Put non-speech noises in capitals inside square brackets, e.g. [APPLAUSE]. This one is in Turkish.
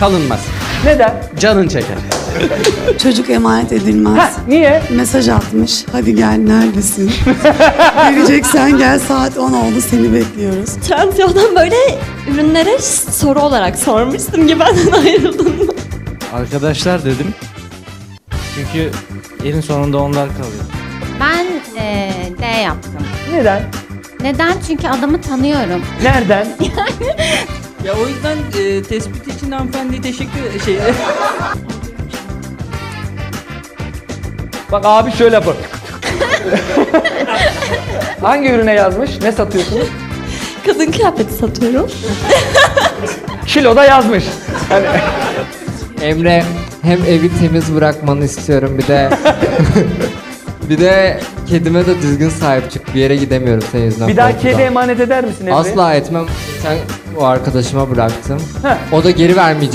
Kalınmaz. Neden? Canın çeker. Çocuk emanet edilmez. Heh, niye? Mesaj atmış. Hadi gel neredesin? [LAUGHS] Geleceksen gel saat 10 oldu seni bekliyoruz. Trendyol'dan böyle ürünlere soru olarak sormuştum ki benden ayrıldın mı? Arkadaşlar dedim. Çünkü elin sonunda onlar kalıyor. Ben eee, D yaptım. Neden? Neden? Çünkü adamı tanıyorum. Nereden? [LAUGHS] Ya o yüzden e, tespit için hanımefendiye teşekkür şey Bak abi şöyle yapar. Hangi ürüne yazmış? Ne satıyorsunuz? Kadın kıyafeti satıyorum. Kiloda yazmış. Hani Emre hem evi temiz bırakmanı istiyorum bir de bir de kedime de düzgün sahip çık. Bir yere gidemiyorum senin yüzünden. bir daha korkudan. kedi emanet eder misin Emre? Asla etmem. Sen o arkadaşıma bıraktım. Heh. O da geri vermeyecek.